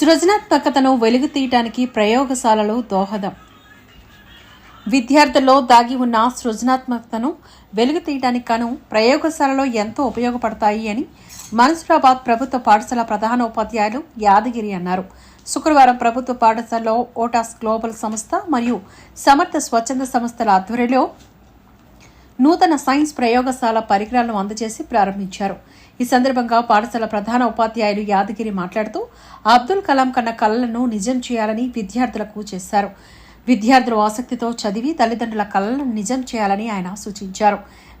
సృజనాత్మకతను వెలుగు తీయటానికి ప్రయోగశాలలు దోహదం. విద్యార్థుల్లో దాగి ఉన్న సృజనాత్మకతను వెలుగు తీయడానికి గాను ప్రయోగశాలలో ఎంతో ఉపయోగపడతాయి అని మన్సురాబాద్ ప్రభుత్వ పాఠశాల ప్రధాన ఉపాధ్యాయులు యాదగిరి అన్నారు. శుక్రవారం ప్రభుత్వ పాఠశాలలో ఓటాస్ గ్లోబల్ సంస్థ మరియు సమర్థ స్వచ్ఛంద సంస్థల ఆధ్వర్యంలో నూతన సైన్స్ ప్రయోగశాల పరికరాలను అందజేసి ప్రారంభించారు. ఈ సందర్భంగా పాఠశాల ప్రధాన ఉపాధ్యాయులు యాదగిరి మాట్లాడుతూ అబ్దుల్ కలాం కన్న కళలను నిజం చేయాలని విద్యార్థులకు చేశారు. విద్యార్థులు ఆసక్తితో చదివి తల్లిదండ్రుల కళలను నిజం చేయాలని ఆయన సూచించారు.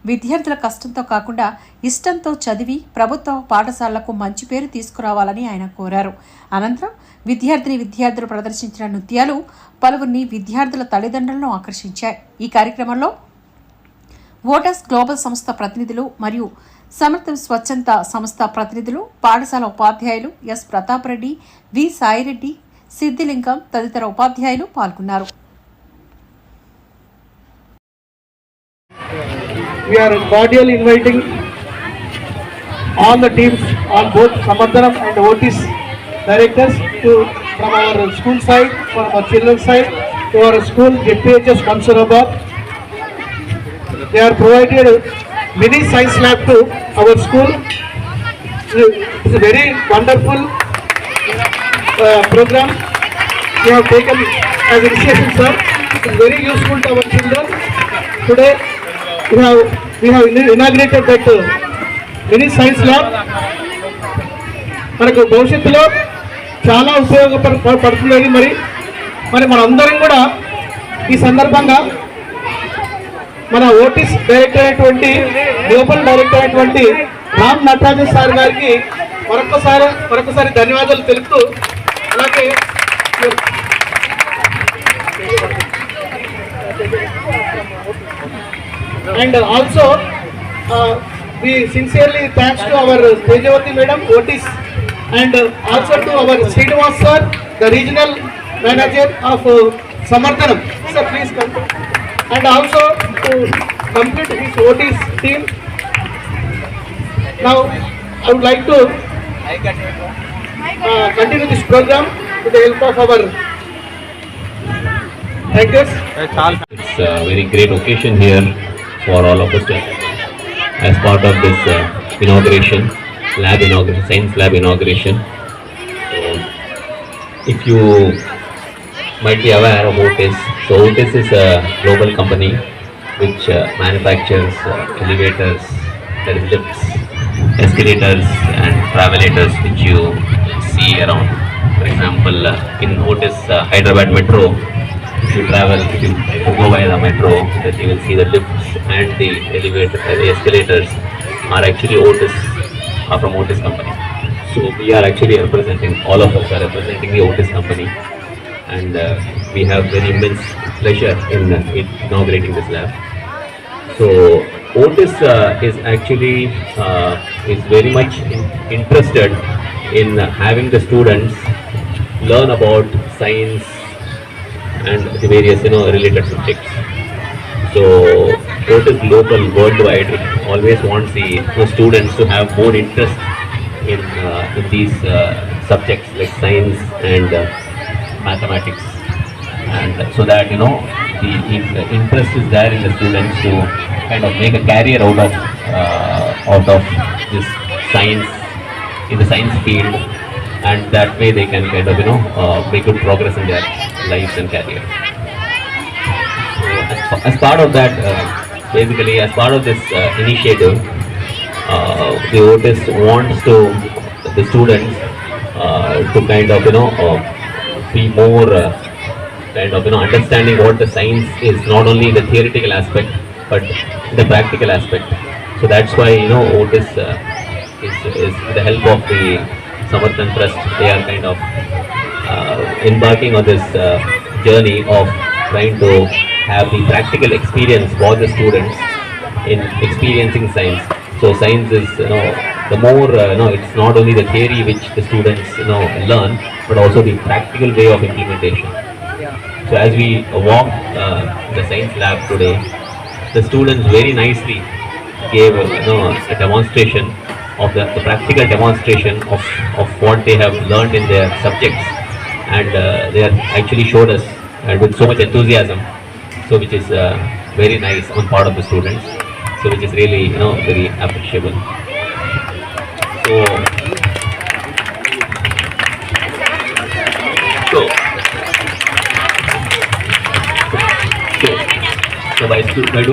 విద్యార్థుల కష్టంతో కాకుండా ఇష్టంతో చదివి ప్రభుత్వ పాఠశాలలకు మంచి పేరు తీసుకురావాలని ఆయన కోరారు. అనంతరం విద్యార్థిని విద్యార్థులు ప్రదర్శించిన నృత్యాలు పలువురిని విద్యార్థుల తల్లిదండ్రులను ఆకర్షించాయి. ఈ కార్యక్రమంలో ఓటర్స్ గ్లోబల్ సంస్థ ప్రతినిధులు మరియు సమర్థ స్వచ్ఛంద సంస్థ ప్రతినిధులు పాఠశాల ఉపాధ్యాయులు ఎస్. ప్రతాపరెడ్డి వి. సాయిరెడ్డి సిద్ధిలింగం తదితర ఉపాధ్యాయులు పాల్గొన్నారు. From our school side, from our children's side, to our school, GPHS, Mansurabad, They are provided mini science lab to our school. It's a very wonderful uh, program we have taken as initiation, sir. It's very useful to our children. Today, we have we have inaugurated that uh, mini science lab. మనకు భవిష్యత్తులో చాలా ఉపయోగపడ పడుతుంది మరి మరి మనందరం కూడా ఈ సందర్భంగా మన ఓటీస్ డైరెక్టర్ అయినటువంటి గ్లోబల్ డైరెక్టర్ అయినటువంటి రామ్ నటరాజన్ సార్ గారికి మరొకసారి మరొకసారి ధన్యవాదాలు తెలుపుతూ అలాగే and also we sincerely thanks to our Tejavathi madam Otis and also to our Srinivas sir the regional manager of Samarthanam. Sir please control and also to complete his Otis team. Now I would like to uh, continue this program with the help of our actors It's a very great occasion here for all of us as part of this uh, inauguration, lab inauguration, science lab inauguration. So, if you might be aware of Otis, so Otis is a global company which uh, manufactures uh, elevators, lifts, escalators and travelators which you see around. For example, uh, in Otis uh, Hyderabad Metro, if you travel, if you go by the metro, then you will see the lifts and the elevator, uh, the escalators are actually Otis, are from Otis company. So we are actually representing, all of us are representing the Otis company and uh, we have very immense pleasure in, uh, in inaugurating this lab. So Otis uh, is actually is very much in, interested in having the students learn about science and the various you know related subjects. So Otis local worldwide always wants the know, students to have more interest in uh, in these uh, subjects like science and uh, mathematics, and so that you know the, the interest is there in the students to kind of make a career out of uh, out of this science in the science field, and that way they can kind of you know uh, make good progress in their lives and career. So as, as part of that, uh, basically as part of this uh, initiative, uh, the Otis wants to the students uh, to kind of you know uh, be more uh, kind of you know understanding what the science is, not only the theoretical aspect but the practical aspect. So that's why you know Otis uh, is, is the help of the Samarthan Trust, they are kind of uh, embarking on this uh, journey of trying to have the practical experience for the students in experiencing science. So science is, you know, the more, uh, you know, it's not only the theory which the students, you know, learn, but also the practical way of implementation. So as we walk uh, the science lab today, the students very nicely gave, uh, you know, a demonstration of the, the practical demonstration of, of what they have learned in their subjects and uh, they actually showed us uh, with so much enthusiasm, so which is uh, very nice on part of the students, so which is really you know very appreciable. So బయట